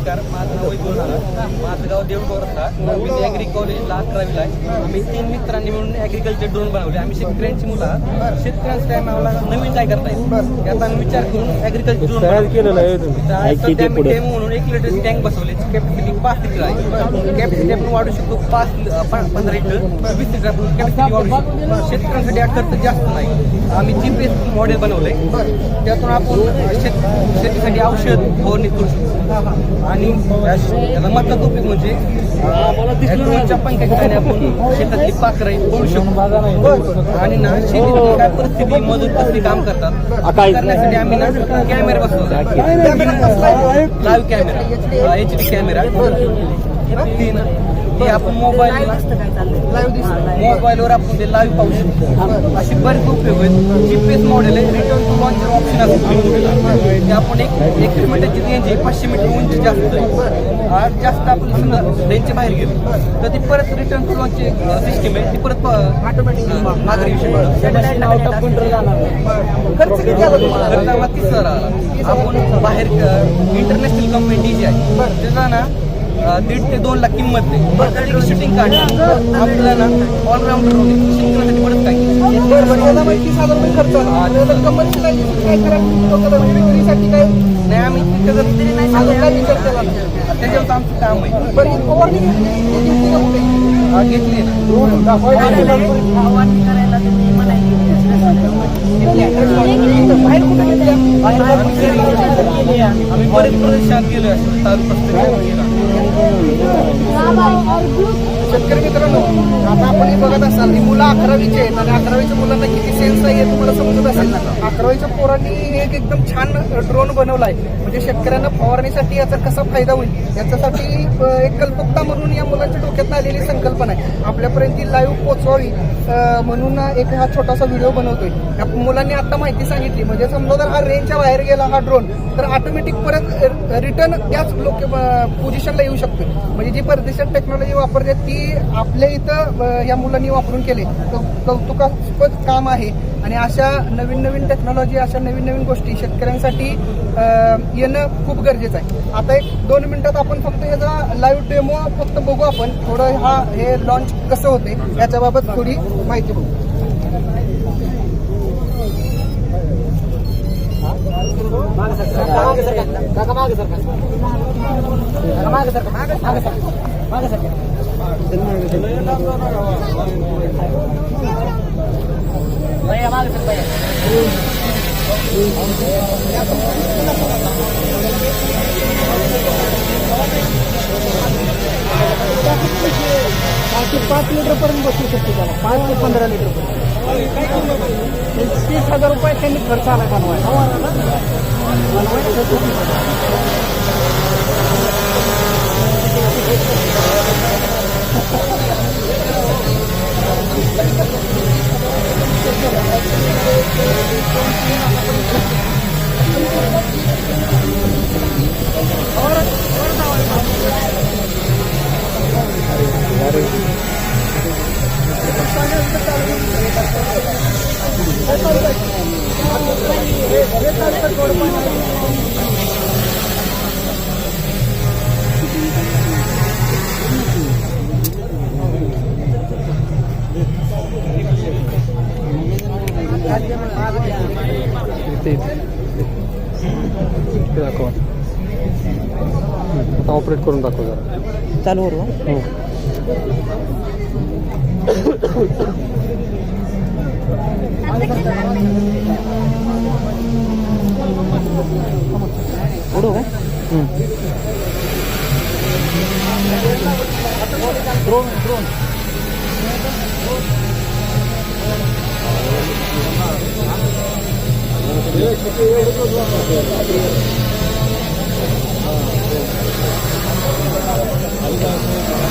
नमस्कार माझं नाव वैभव नाना माझं गाव देवगौरचा मी ॲग्री कॉलेजला अकरावीला आहे. आम्ही तीन मित्रांनी मिळून ॲग्रिकल्चर ड्रोन बनवले. आम्ही शेतकऱ्यांची मुलं आहात. शेतकऱ्यांसाठी आम्हाला नवीन काय करता येईल याचा आम्ही विचार करून ॲग्रिकल्चर ड्रोन तयार केलेलं आहे सध्या मी डेमो म्हणून एक लिटरची टँक बसवली. कॅपॅसिटी पाच लिटर आहे. कॅपॅसिटी आपण वाढू शकतो पाच पंधरा लिटर वीस लिटर आपण कॅपॅसिटी वाढू शकतो. शेतकऱ्यांसाठी हा खर्च जास्त नाही. आम्ही जी पी एस मॉडेल बनवलंय. त्यातून आपण शेत शेतीसाठी औषध फवारणी करू शकतो. आणि महत्त्वाचा उपयोग म्हणजे ड्रोनच्या पंख्याने आपण शेतातली पाखरं करू शकतो. आणि ना शेतीत काय परिस्थिती मजूर कसली काम करतात काय? करण्यासाठी आम्ही ना कॅमेरा बसवला live camera. H D camera. तीन. ते आपण मोबाईल मोबाईलवर आपण ते लाईव्ह पाहू शकतो. अशी बरेच उपयोग आहेत. जीपीएस मॉडेल आहे. रिटर्न टू लॉन्च ऑप्शन असतो ते आपण एक एकवीस मीटरची रेंज आहे. पाचशे मीटर उंची जास्त आहे. जास्त आपण समजा रेंजच्या बाहेर गेलो तर ती परत रिटर्न टू लॉन्च सिस्टीम आहे. ती परत ऑटोमॅटिक माघारी येऊ खर्च किती आला तुम्हाला? तीस हजार आला आपण बाहेर इंटरनॅशनल कंपनी डीजी आहे. त्याचा ना दीड ते दोन लाख किंमत नाही शूटिंग काढलं आपल्याला ना ऑलराऊंडर तीस हजार रुपये खर्च काय नाही आम्ही त्याच्यावर आमचं काम आहे. घेतली बाहेर कुठे घेतल्या आम्ही बरेच प्रदेशात गेलो असे तालुका शेतकरी मित्रांनो आता आपण हे बघत असाल ही मुलं अकरावीचे आहेत आणि अकरावीच्या मुलांना किती सेन्स आहे तुम्हाला समजत असेल ना? अकरावीच्या पोरांनी एक एकदम छान ड्रोन बनवलाय. म्हणजे शेतकऱ्यांना फवारणीसाठी याचा कसा फायदा होईल? याच्यासाठी एक कल्पकता म्हणून या मुलांच्या डोक्यात आलेली संकल्पना आहे. आपल्यापर्यंत ती लाईव्ह पोचवावी म्हणून एक हा छोटासा व्हिडिओ बनवतोय. मुलांनी आता माहिती सांगितली. म्हणजे समजा जर हा रेंजच्या बाहेर गेला हा ड्रोन तर ऑटोमॅटिक परत रिटर्न त्याच लोक पोझिशनला येऊ शकतो. म्हणजे जी परदेशात टेक्नॉलॉजी वापरते ती आपल्या इथं या मुलांनी वापरून केले. कौतुकास्पद काम आहे. आणि अशा नवीन नवीन टेक्नॉलॉजी अशा नवीन नवीन गोष्टी शेतकऱ्यांसाठी येणं खूप गरजेचं आहे. आता एक दोन मिनिटात आपण फक्त याचा लाईव्ह डेमो फक्त बघू आपण. थोडं हा हे लॉन्च कसं होते याच्याबाबत थोडी माहिती बघू. ما قصر ما قصر ما قصر ما قصر طيب ما قصر طيب. Thank you. पाच ते पाच लिटर पर्यंत बसू शकतो त्याला. पाच ते पंधरा लिटर पर्यंत तीस हजार रुपये त्यांनी खर्च आला बनवायला इथे इथे दाखवा आता ऑपरेट करून दाखव जरा चालू करू हो उडू का हम्म. Drone drone Thank you.